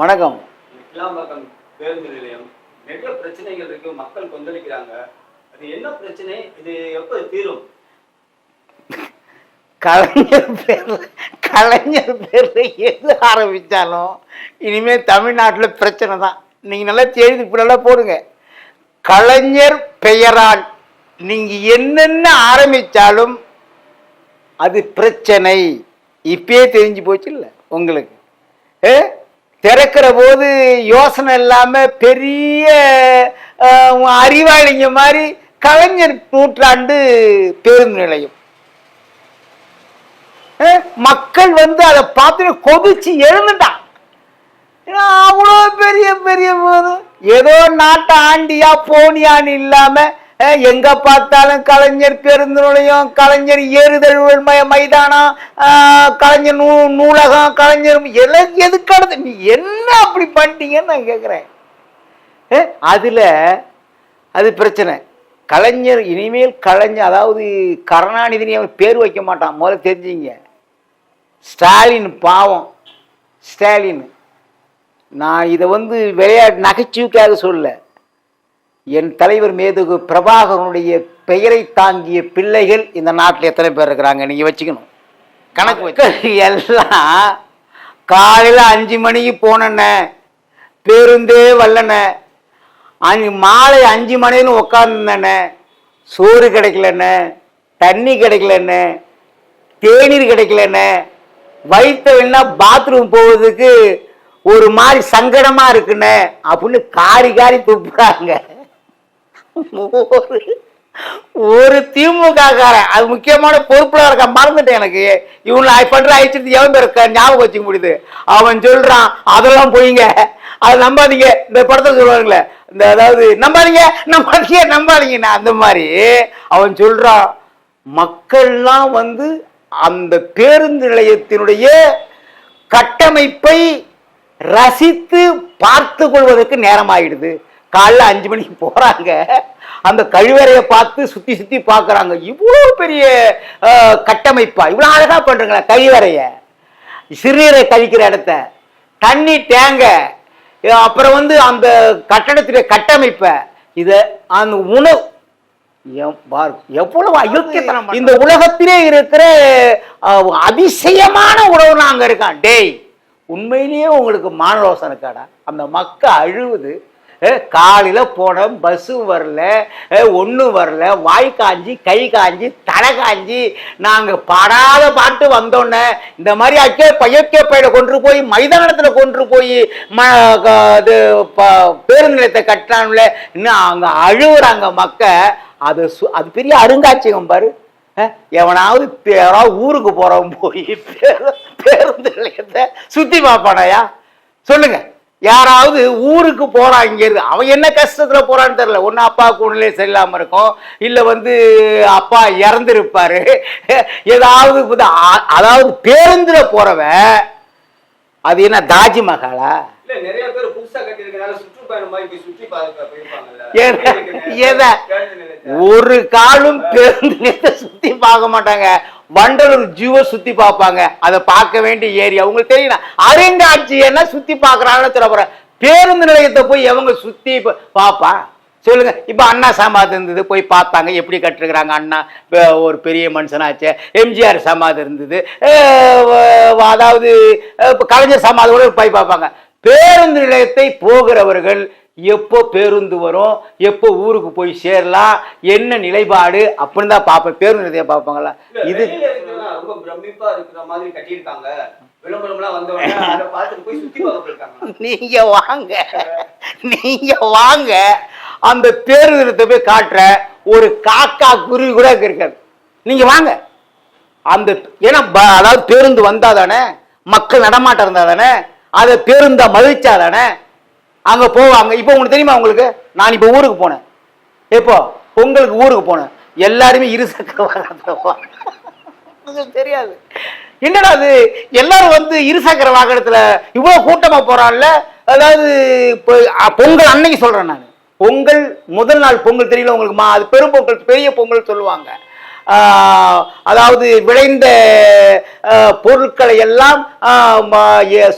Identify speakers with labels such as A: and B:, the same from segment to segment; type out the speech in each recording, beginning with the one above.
A: வணக்கம்.
B: கிளாம்பாக்கம் பேருந்து நிலையம். நிறைய பிரச்சனைகள் இருக்கு மக்கள் கொந்தளிக்கிறாங்க. அது என்ன பிரச்சனை? இது எப்போ தீரும்?
A: கலைஞர் பேர்ல கலைஞர் பேர்ல எது ஆரம்பிச்சாலும் இனிமே தமிழ்நாட்டில் பிரச்சனை தான். நீங்க நல்லா இப்ப நல்லா போடுங்க. கலைஞர் பெயரால் நீங்க என்னென்ன ஆரம்பிச்சாலும் அது பிரச்சனை. இப்பயே தெரிஞ்சு போச்சு இல்லை உங்களுக்கு. ஏ? திறக்கிற போது யோசனை இல்லாம பெரிய அறிவாளிங்க மாதிரி கலைஞர் நூற்றாண்டு பேருந்து நிலையம். மக்கள் வந்து அதை பார்த்து கொதிச்சு எழுந்துட்டான் ஏன்னா, அவ்வளோ பெரிய பெரிய போது. ஏதோ நாட்டை ஆண்டியா போனியான்னு இல்லாமல் எங்க பார்த்தாலும் கலைஞர் பேருந்து நிலையம் கலைஞர் ஏறுதழுவல் மய மைதானம் கலைஞர் நூ நூலகம் கலைஞர் எல்லாம் எதுக்கானது நீ என்ன அப்படி பண்ணிட்டீங்கன்னு நான் கேட்குறேன் அதில் அது பிரச்சனை. கலைஞர் இனிமேல் கலைஞர் அதாவது கருணாநிதினி அவன் பேர் வைக்க மாட்டான் முதல்ல தெரிஞ்சுங்க. ஸ்டாலின் பாவம். ஸ்டாலின். நான் இதை வந்து விளையாட்டு நகைச்சுவைக்காக சொல்லலை. என் தலைவர் மேதுகு பிரபாகரனுடைய பெயரை தாங்கிய பிள்ளைகள் இந்த நாட்டில் எத்தனை பேர் இருக்கிறாங்க? நீங்கள் வச்சுக்கணும். கணக்கு வச்சு. எல்லாம் காலையில் அஞ்சு மணிக்கு போனண்ண பேருந்தே வல்லண்ண அஞ்சு மாலை அஞ்சு மணின்னு உட்காந்துருந்தேண்ணே சோறு கிடைக்கலண்ணே தண்ணி கிடைக்கலண்ணே தேநீர் கிடைக்கலண்ணே வைத்த வேணா பாத்ரூம் போவதுக்கு ஒரு மாதிரி சங்கடமாக இருக்குண்ணே அப்படின்னு காரி காரி துப்புறாங்க. ஒரு ஒரு திமுக காரன் அது முக்கியமான பொறுப்புல இருக்க மறந்துட்டேன் எனக்கு. இவனை பண்ற அழிச்சிட்டு எவன் பேர் ஞாபகம் வச்சுக்க முடியுது. அவன் சொல்றான் அதெல்லாம் போயிங்க. அதை நம்பாதீங்க. இந்த படத்தில் சொல்லுவாங்களே இந்த அதாவது நம்பாதீங்க நம்பாதீங்க நம்பாதீங்கண்ணா அந்த மாதிரி அவன் சொல்றான் மக்கள்லாம் வந்து அந்த பேருந்து நிலையத்தினுடைய கட்டமைப்பை ரசித்து பார்த்து கொள்வதற்கு நேரம் ஆயிடுது காலைல அஞ்சு மணிக்கு போறாங்க. அந்த கழிவறையை பார்த்து சுத்தி சுத்தி பார்க்கறாங்க. இவ்வளோ பெரிய கட்டமைப்பா. இவ்வளோ அழகா பண்றீங்களா கழிவறைய. சிறுநீரை கழிக்கிற இடத்த. தண்ணி டேங்க அப்புறம் வந்து அந்த கட்டடத்துடைய கட்டமைப்பை. இதை அந்த உணவு. எவ்வளவு அயோக்கியத்தனம் இந்த உலகத்திலே இருக்கிற அதிசயமான உணவு அங்க இருக்கான் டேய் உண்மையிலேயே உங்களுக்கு மானரோசம் இருக்காடா? அந்த மக்க அழுவுது. காலையில் போனோம் பஸ்ஸும் வரல. ஒன்றும் வரல. வாய் காஞ்சி கை காஞ்சி தலை காஞ்சி. நாங்கள் பாடாத பாட்டு வந்தோன்னே இந்த மாதிரி அக்கே பையக்கே பையில கொண்டு போய் மைதானத்தில் கொண்டு போய் ம க- இது ப- பேருந்து நிலையத்தை கட்டினான்ல இன்னும் அங்கே அழுகுறாங்க மக்க அது சு- அது பெரிய அருங்காட்சியகம் பாரு. எவனாவது யாராவது ஊருக்கு போகிறவன் போய் பேருந்து நிலையத்தை சுத்தி பார்ப்பானையா? சொல்லுங்கள் யாராவது ஊருக்கு போறான் இங்க இருந்து அவன் என்ன கஷ்டத்துல போறான்னு தெரியல. ஒண்ணு அப்பாவுக்கு உடனே சரியில்லாம இருக்கும். இல்ல வந்து அப்பா இறந்துருப்பாரு. ஏதாவது அதாவது பேருந்துல போறவன் அது என்ன தாஜ்மஹாலா
B: சுற்றி.
A: ஒரு காலும் பேருந்து சுத்தி பார்க்க மாட்டாங்க. வண்டலூர் ஜூவை சுத்தி பார்ப்பாங்க. அதை பார்க்க வேண்டிய ஏரியா. உங்களுக்கு தெரியும் அருங்காட்சியன்னா சுத்தி பார்க்கறாங்கன்னு சொல்ல போறேன். பேருந்து நிலையத்தை போய் எவங்க சுத்தி பார்ப்பா? சொல்லுங்க. இப்போ அண்ணா சமாதி இருந்தது போய் பார்த்தாங்க. எப்படி கட்டிருக்கிறாங்க அண்ணா? ஒரு பெரிய மனுஷனாச்சு. எம்ஜிஆர் சமாதி இருந்தது. அதாவது இப்போ கலைஞர் சமாதி கூட போய் பார்ப்பாங்க. பேருந்து நிலையத்தை போகிறவர்கள் எப்போ பேருந்து வரும் எப்போ ஊருக்கு போய் சேரலாம் என்ன நிலைப்பாடு அப்படின்னு தான் பார்ப்பேன். பேருந்து நிலையத்தை பார்ப்பாங்களா இது
B: ரொம்ப பிரமிப்பா இருக்கிற மாதிரி கட்டியிருக்காங்க.
A: நீங்க வாங்க. நீங்க வாங்க. அந்த பேருந்து போய் காட்டுற ஒரு காக்கா குருவி கூட இருக்காது நீங்க வாங்க. அந்த ஏன்னா அதாவது பேருந்து வந்தா தானே மக்கள் நடமாட்டம் இருந்தா தானே அதை பேருந்தா மதிச்சா தானே அங்க போவாங்க. இப்போ உங்களுக்கு தெரியுமா உங்களுக்கு? நான் இப்போ ஊருக்கு போனேன். எப்போ? பொங்கலுக்கு ஊருக்கு போனேன். எல்லாருமே இருசக்கர வாகனத்துல தெரியாது. என்னடா அது? எல்லாரும் வந்து இருசக்கர வாகனத்துல இவ்வளவு கூட்டமா போறான்ல? அதாவது இப்போ பொங்கல் அன்னைக்கு சொல்றேன் நான். பொங்கல் முதல் நாள் பொங்கல் தெரியல உங்களுக்கு மா? அது பெரும் பொங்கல் பெரிய பொங்கல் சொல்லுவாங்க. அதாவது விளைந்த பொருட்களை எல்லாம்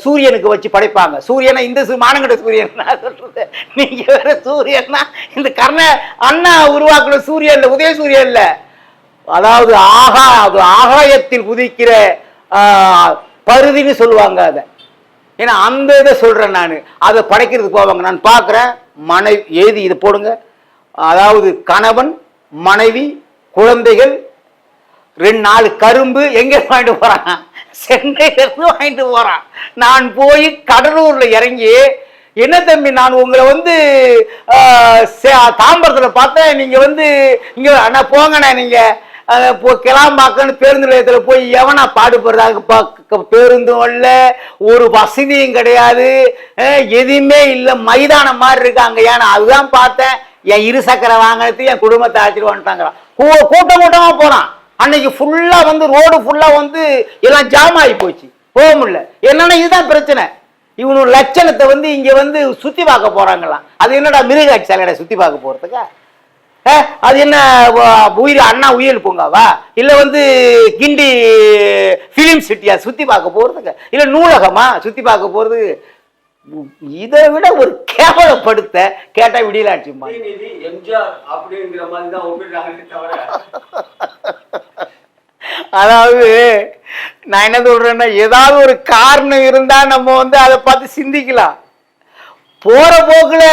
A: சூரியனுக்கு வச்சு படைப்பாங்க. சூரியனை இந்த மானங்கட சூரியன் நான் சொல்றது. நீங்க வேற சூரியன்னா இந்த கர்ண அண்ணா உருவாக்குற சூரியன் உதய சூரியன் இல்லை. அதாவது ஆகா அது ஆகாயத்தில் உதிக்கிற பருதின்னு சொல்லுவாங்க அதை. ஏன்னா அந்த இதை சொல்றேன் நான். அதை படைக்கிறதுக்கு போவாங்க. நான் பார்க்குறேன். மனைவி எழுதி இது போடுங்க. அதாவது கணவன் மனைவி குழந்தைகள் ரெண்டு நாலு கரும்பு எங்க வாங்கிட்டு போறான்? சென்னையிலிருந்து வாங்கிட்டு போறான். நான் போய் கடலூர்ல இறங்கி என்ன தம்பி நான் உங்களை வந்து தாம்பரத்தில் சே- பார்த்தேன். நீங்கள் வந்து இங்கே அண்ணா போங்கண்ணா நீங்கள் இப்போ கிளாம்பாக்கன்னு பேருந்து நிலையத்தில் போய் எவனா பாடுபடுறாங்க பா- பேருந்தும் இல்லை ஒரு வசதியும் கிடையாது. எதுவுமே இல்லை. மைதானம் மாதிரி இருக்காங்க ஏன்னா அதுதான் பார்த்தேன். என் இரு சக்கரை வாங்கினது என் குடும்பத்தை அழைச்சிட்டு வந்துட்டாங்கிறான் கூட்டம் கூட்டமா போறான் அன்னைக்கு ஃபுல்லா வந்து ரோடு ஃபுல்லா வந்து எல்லாம் ஜாம் ஆகி போச்சு. போக முடியல. என்னன்னா இதுதான் பிரச்சனை. இவனு லட்சணத்தை வந்து இங்க வந்து சுத்தி பார்க்க போறாங்களாம். அது என்னடா மிருகாட்சி சாலையடா சுத்தி பார்க்க போறதுக்கா? அது என்ன உயிர் அண்ணா உயிர் பூங்காவா? இல்லை வந்து கிண்டி ஃபிலிம் சிட்டியா சுற்றி பார்க்க போறதுக்கு? இல்லை நூலகமா சுற்றி பார்க்க போகிறது இதை விட ஒரு கேவலப்படுத்த கேட்டா
B: தவிர.
A: அதாவது நான் என்ன சொல்றேன்னா ஏதாவது ஒரு காரணம் இருந்தா நம்ம வந்து அதை பார்த்து சிந்திக்கலாம். போற போக்குல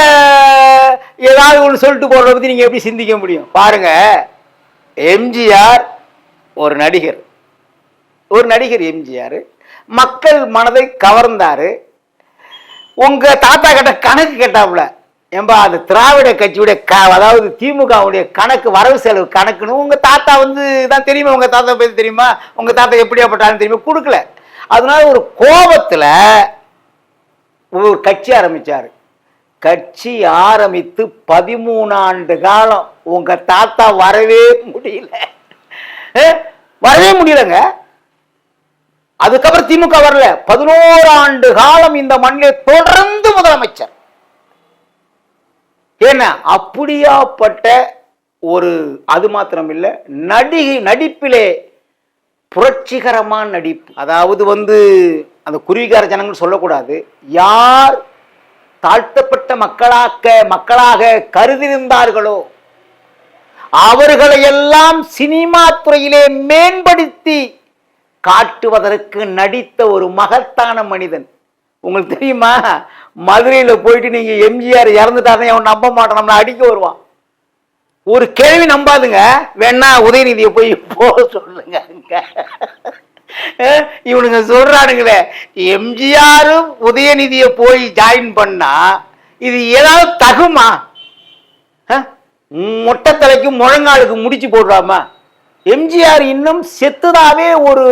A: ஏதாவது ஒன்று சொல்லிட்டு போறத பத்தி நீங்க எப்படி சிந்திக்க முடியும்? பாருங்க எம்ஜிஆர் ஒரு நடிகர். ஒரு நடிகர் எம்ஜிஆர். மக்கள் மனதை கவர்ந்தாரு. உங்க தாத்தா கிட்ட கணக்கு கேட்டாப்புல. ஏன்பா அது திராவிட கட்சியுடைய க அதாவது திமுகவுடைய கணக்கு வரவு செலவு கணக்குன்னு உங்க தாத்தா வந்து தான் தெரியுமா? உங்க தாத்தா பற்றி தெரியுமா? உங்க தாத்தா எப்படியாப்பட்டாலும் தெரியுமா? கொடுக்கல. அதனால ஒரு கோபத்தில் ஒரு கட்சி ஆரம்பிச்சார். கட்சி ஆரம்பித்து பதிமூணு ஆண்டு காலம் உங்க தாத்தா வரவே முடியல. வரவே முடியலங்க. அதுக்கப்புறம் திமுக வரல. பதினோரு ஆண்டு காலம் இந்த மண்ணில் தொடர்ந்து முதலமைச்சர். ஏன்னா அப்படியாப்பட்ட ஒரு அது மாத்திரம் இல்லை நடிகை நடிப்பிலே புரட்சிகரமான நடிப்பு. அதாவது வந்து அந்த குருவிகார ஜனங்கள் சொல்லக்கூடாது. யார் தாழ்த்தப்பட்ட மக்களாக்க மக்களாக கருதியிருந்தார்களோ அவர்களையெல்லாம் சினிமா துறையிலே மேம்படுத்தி காட்டுவதற்கு நடித்த ஒரு மகத்தான மனிதன். உங்களுக்கு தெரியுமா? மதுரையில் போயிட்டு நீங்க எம்ஜிஆர் இறந்துட்டாருன்னு அவன் நம்ப மாட்டான்? நம்மளை அடிக்க வருவான். ஒரு கேள்வி நம்பாதுங்க. வேணா உதயநிதியை போய் போக சொல்லுங்க. இவனுங்க சொல்றானுங்களே எம்ஜிஆரும் உதயநிதியை போய் ஜாயின் பண்ணா இது ஏதாவது தகுமா? அஹ், மொட்டை தலைக்கு முழங்காலுக்கு முடிச்சு போடுறாமா? எம்ஜிஆர் இன்னும் செத்துதாவே ஒரு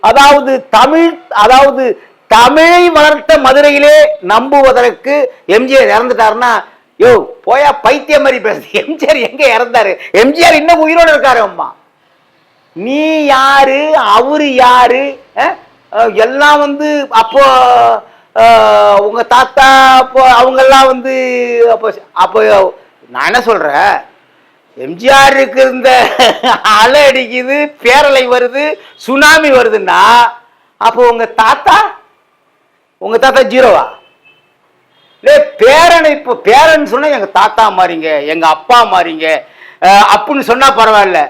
A: அதாவது தமிழ் அதாவது தமிழை வளர்த்த மதுரையிலே நம்புவதற்கு எம்ஜிஆர் இறந்துட்டாருன்னா யோ போயா பைத்திய மாதிரி பேசுது. எம்ஜிஆர் எங்க இறந்தாரு? எம்ஜிஆர் இன்னும் உயிரோடு இருக்காரு அம்மா. நீ யாரு? அவரு யாரு? எல்லாம் வந்து அப்போ உங்க தாத்தா அப்போ அவங்கெல்லாம் வந்து அப்போ அப்போ நான் என்ன சொல்றேன்? எம்ஜிஆருக்கு இந்த அலை அடிக்குது பேரலை வருது சுனாமி வருதுன்னா அப்போ உங்க தாத்தா? உங்க தாத்தா ஜீரோவா? டே பேரனை இப்போ பேரன் சொன்னா எங்க தாத்தா மாறிங்க எங்க அப்பா மாறிங்க. அப்புன்னு சொன்னால் சொன்னா பரவாயில்ல.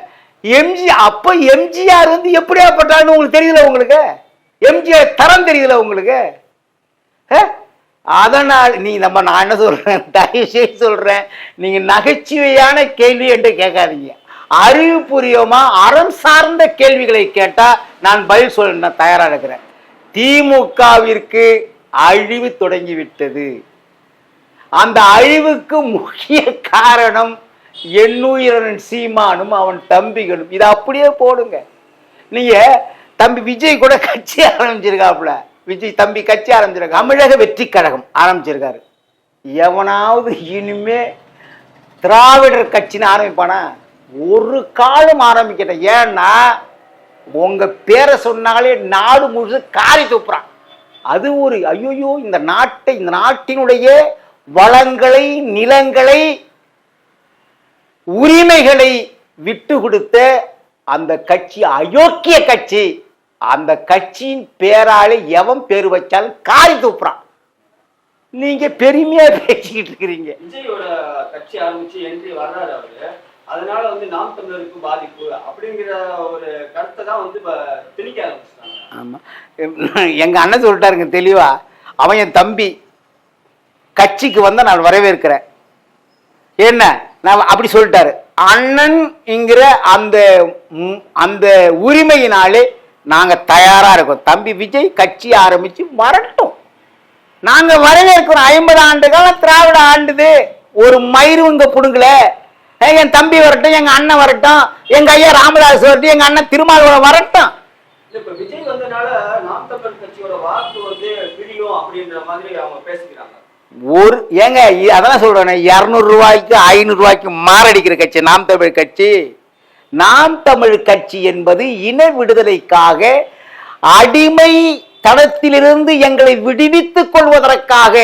A: எம்ஜி அப்ப எம்ஜிஆர் வந்து எப்படியாப்பட்டான்னு உங்களுக்கு தெரியல உங்களுக்கு? எம்ஜிஆர் தரம் தெரியல உங்களுக்கு? அதனால் நீ நம்ம நான் என்ன சொல்கிறேன் தயவு செய்து சொல்கிறேன் நீங்கள் நகைச்சுவையான கேள்வி என்று கேட்காதீங்க. அறிவுபூர்வமாக அறம் சார்ந்த கேள்விகளை கேட்டால் நான் பதில் சொல்ல நான் இருக்கிறேன். திமுகவிற்கு அழிவு தொடங்கிவிட்டது. அந்த அழிவுக்கு முக்கிய காரணம் எண்ணுயிரன் சீமானும் அவன் தம்பிகளும். இதை அப்படியே போடுங்க. நீங்கள் தம்பி விஜய் கூட கட்சி ஆரம்பிச்சிருக்காப்புல. விஜய் தம்பி கட்சி ஆரம்பிச்சிருக்காரு. தமிழக வெற்றி கழகம் ஆரம்பிச்சிருக்காரு. எவனாவது இனிமே திராவிடர் கட்சின்னு ஆரம்பிப்பானா? ஒரு காலம் ஆரம்பிக்கட்ட ஏன்னா உங்க பேரை சொன்னாலே நாடு முழுசு காரி துப்புறான். அது ஒரு ஐயோயோ இந்த நாட்டை இந்த நாட்டினுடைய வளங்களை நிலங்களை உரிமைகளை விட்டு கொடுத்த அந்த கட்சி அயோக்கிய கட்சி அந்த கட்சியின் பேராலே எவன் பேர் வச்சாலும் காரி துப்புறான். நீங்க பெருமையா பேசிக்கிட்டு இருக்கிறீங்க.
B: விஜயோட கட்சி ஆரம்பிச்சு என்ட்ரி வர்றாரு அவரு. அதனால வந்து நாம் தமிழருக்கு பாதிப்பு அப்படிங்கிற ஒரு கருத்தை தான் வந்து திணிக்க ஆரம்பிச்சிட்டாங்க.
A: ஆமா. எங்க அண்ணன் சொல்லிட்டாருங்க தெளிவா அவன் என் தம்பி கட்சிக்கு வந்தா நான் வரவேற்கிறேன். என்ன? நான் அப்படி சொல்லிட்டாரு. அண்ணன் என்கிற அந்த அந்த உரிமையினாலே நாங்க தயாரா இருக்கோம். தம்பி விஜய் கட்சி ஆரம்பிச்சு வரட்டும். நாங்க வரவேற்கிறோம். ஐம்பது ஆண்டு காலம் திராவிட ஆண்டுது. ஒரு மயிரும் இங்க புடுங்கல. என் தம்பி வரட்டும் எங்க அண்ணன் வரட்டும் எங்க ஐயா ராமதாஸ் வரட்டும் எங்க அண்ணன் திருமாவளவன் வரட்டும். ஒரு ஏங்க அதான் சொல்றேன் இரநூறு ரூபாய்க்கு ஐநூறு ரூபாய்க்கு மாரடிக்கிற கட்சி நாம் தமிழ் கட்சி. நாம் தமிழ் கட்சி என்பது இன விடுதலைக்காக அடிமை தளத்திலிருந்து எங்களை விடுவித்துக் கொள்வதற்காக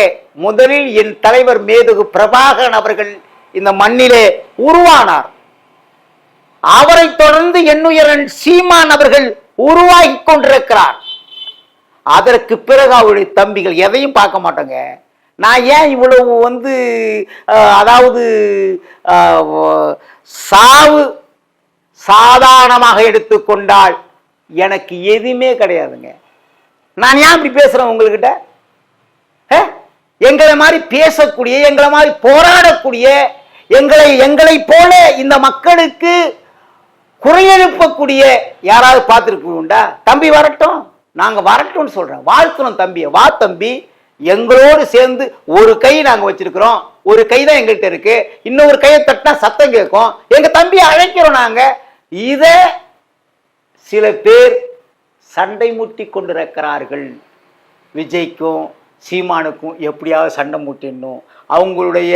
A: முதலில் என் தலைவர் மேதகு பிரபாகரன் அவர்கள் இந்த மண்ணிலே உருவானார். அவரைத் தொடர்ந்து என்னுயரன் சீமான் அவர்கள் உருவாகி கொண்டிருக்கிறார். அதற்கு பிறகு அவருடைய தம்பிகள் எதையும் பார்க்க மாட்டோங்க. நான் ஏன் இவ்வளவு வந்து அதாவது சாவு சாதாரணமாக எடுத்துக்கொண்டால் எனக்கு எதுவுமே கிடையாதுங்க. நான் ஏன் இப்படி பேசுறேன் உங்ககிட்ட எங்களை மாதிரி பேசக்கூடிய எங்களை மாதிரி போராடக்கூடிய எங்களை எங்களை போல இந்த மக்களுக்கு குறையெழுப்பக்கூடிய யாராவது பார்த்துருக்குண்டா தம்பி வரட்டும். நாங்க வரட்டும்னு சொல்கிறோம் வாழ்த்தணும் தம்பியை வா தம்பி. எங்களோடு சேர்ந்து ஒரு கை நாங்க வச்சிருக்கிறோம். ஒரு கை தான் எங்கள்கிட்ட இருக்கு. இன்னொரு கையை தட்டினா சத்தம் கேட்கும். எங்க தம்பியை அழைக்கிறோம் நாங்க. இத சில பேர் சண்டை முட்டி கொண்டிருக்கிறார்கள். விஜய்க்கும் சீமானுக்கும் எப்படியாவது சண்டை மூட்டிடணும். அவங்களுடைய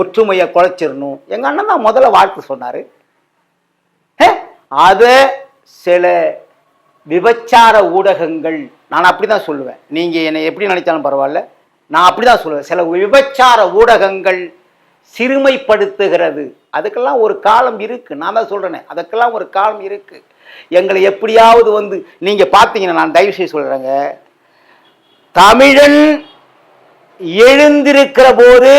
A: ஒற்றுமையை குலைச்சிடணும் எங்க அண்ணன் தான் முதல்ல வாழ்த்து சொன்னார். அதை சில விபச்சார ஊடகங்கள் நான் அப்படிதான் சொல்லுவேன். நீங்க என்னை எப்படி நினைச்சாலும் பரவாயில்ல. நான் அப்படிதான் சொல்லுவேன். சில விபச்சார ஊடகங்கள் சிறுமைப்படுத்துகிறது. அதுக்கெல்லாம் ஒரு காலம் இருக்கு. நான் தான் சொல்றேனே அதுக்கெல்லாம் ஒரு காலம் இருக்கு. எங்களை எப்படியாவது வந்து நீங்க பார்த்தீங்கன்னா நான் தயவு செய்து சொல்றேங்க தமிழன் எழுந்திருக்கிற போது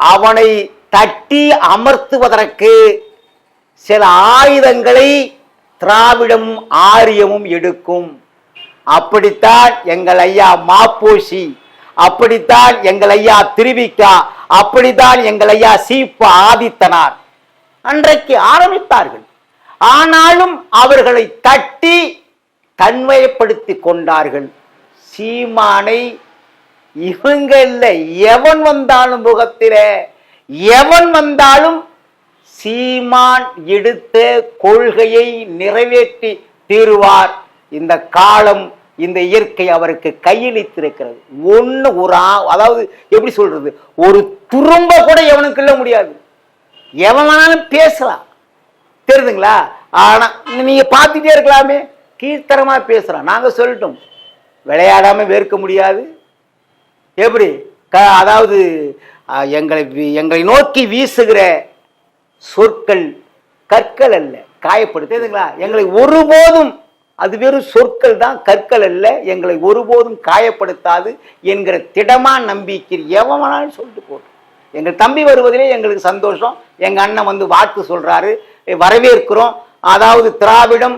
A: அவனை தட்டி அமர்த்துவதற்கு சில ஆயுதங்களை திராவிடமும் ஆரியமும் எடுக்கும். அப்படித்தான் எங்கள் ஐயா மாப்போசி அப்படித்தான் எங்கள் ஐயா திருவிக்கா அப்படித்தான் எங்கள் ஐயா சீப்ப ஆதித்தனார். அன்றைக்கு ஆரம்பித்தார்கள். ஆனாலும் அவர்களை தட்டி தன்மையப்படுத்தி கொண்டார்கள். சீமானை இவங்கல்ல எவன் வந்தாலும் முகத்தில எவன் வந்தாலும் சீமான் எடுத்த கொள்கையை நிறைவேற்றி தீருவார். இந்த காலம் இந்த இயற்கை அவருக்கு கையளித்திருக்கிறது. ஒன்று ஒரு ஆ- அதாவது எப்படி சொல்றது? ஒரு துரும்ப கூட எவனுக்கு இல்ல முடியாது. எவனாலும் பேசலாம். தெரியுதுங்களா ஆனால் நீங்க பார்த்துட்டே இருக்கலாமே. கீழ்த்தரமா பேசுகிறான் நாங்கள் சொல்லட்டும். விளையாடாமல் வெறுக்க முடியாது. எப்படி? க அதாவது எங்களை எங்களை நோக்கி வீசுகிற சொற்கள் கற்கள் அல்ல. காயப்படுத்துதுங்களா எங்களை ஒருபோதும் அது வெறும் சொற்கள் தான் கற்கள் அல்ல. எங்களை ஒருபோதும் காயப்படுத்தாது என்கிற திடமா நம்பிக்கை எவனாலும் சொல்லிட்டு போட்டோம் எங்கள் தம்பி வருவதிலே எங்களுக்கு சந்தோஷம். எங்கள் அண்ணன் வந்து வாழ்த்து சொல்கிறாரு வரவேற்கிறோம். அதாவது திராவிடம்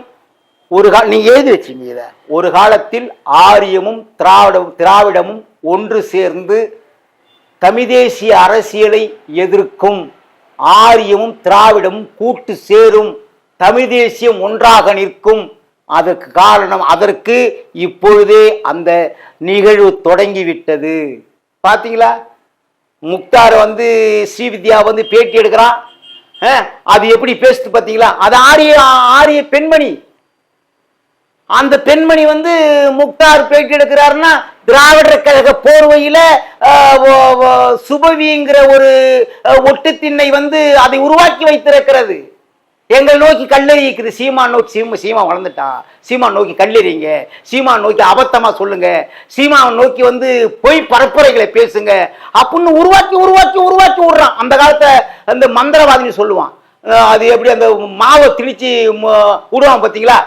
A: ஒரு கால நீ எழுதி வச்சீங்க இதை ஒரு காலத்தில் ஆரியமும் திராவிடம் திராவிடமும் ஒன்று சேர்ந்து தமிழ்தேசிய அரசியலை எதிர்க்கும் ஆரியமும் திராவிடமும் கூட்டு சேரும் தமிழ் தேசியம் ஒன்றாக நிற்கும் அதற்கு காரணம் அதற்கு இப்பொழுதே அந்த நிகழ்வு தொடங்கிவிட்டது. பார்த்தீங்களா முக்தார் வந்து ஸ்ரீவித்யா வந்து பேட்டி எடுக்கிறான். அது எப்படி பேசுது பார்த்தீங்களா அது ஆரிய ஆரிய பெண்மணி. அந்த பெண்மணி வந்து முக்தார் பேட்டி எடுக்கிறாருன்னா திராவிடர் கழக போர்வையில் சுபவிங்கிற ஒரு ஒட்டுத்திண்ணை வந்து அதை உருவாக்கி வைத்திருக்கிறது. எங்கள் நோக்கி கல்லெறிக்குது சீமான் நோக்கி சீமா சீமா வளர்ந்துட்டான் சீமான் நோக்கி கல்லெறிங்க. சீமான் நோக்கி அபத்தமாக சொல்லுங்க. சீமாவை நோக்கி வந்து பொய் பரப்புரைகளை பேசுங்க. அப்படின்னு உருவாக்கி உருவாக்கி உருவாக்கி விடுறான். அந்த காலத்தில் அந்த மந்திரவாதின்னு சொல்லுவான். அது எப்படி அந்த மாவை திணிச்சு விடுவான் பார்த்தீங்களா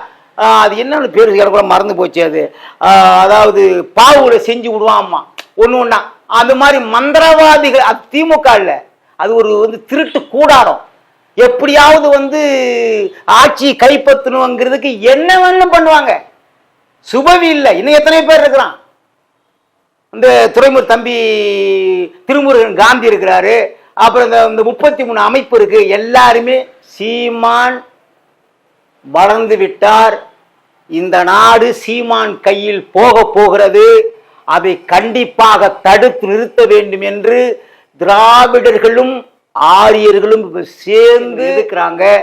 A: அது என்னன்னு பேர் எனக்கு கூட மறந்து போச்சு அது. அதாவது பாவுல செஞ்சு விடுவான்மா. ஒன்று ஒன்றா அந்த மாதிரி மந்திரவாதிகள் அது திமுக இல்லை. அது ஒரு வந்து திருட்டு கூடாரம். எப்படியாவது வந்து ஆட்சி கைப்பற்றணுங்கிறதுக்கு என்ன வேணும் பண்ணுவாங்க? சுபவி இல்லை. இன்னும் எத்தனை பேர் இருக்கிறான்? இந்த துறைமுர் தம்பி திருமுருகன் காந்தி இருக்கிறாரு. அப்புறம் இந்த இந்த முப்பத்தி மூணு அமைப்பு இருக்கு. எல்லாருமே சீமான் வளர்ந்து விட்டார். இந்த நாடு சீமான் கையில் போக போகிறது. அதை கண்டிப்பாக தடுத்து நிறுத்த வேண்டும் என்று திராவிடர்களும் ஆரியர்களும் இப்ப சேர்ந்து இருக்கிறாங்க.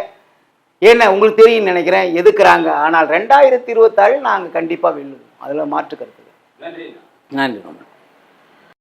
A: என்ன உங்களுக்கு தெரியும் நினைக்கிறேன் எதுக்குறாங்க? ஆனால் ரெண்டாயிரத்தி இருபத்தாறு நாங்கள் கண்டிப்பாக வெல்லுவோம். அதில் மாற்று கருத்து. இல்லை.
B: நன்றி.
A: நன்றி ரொம்ப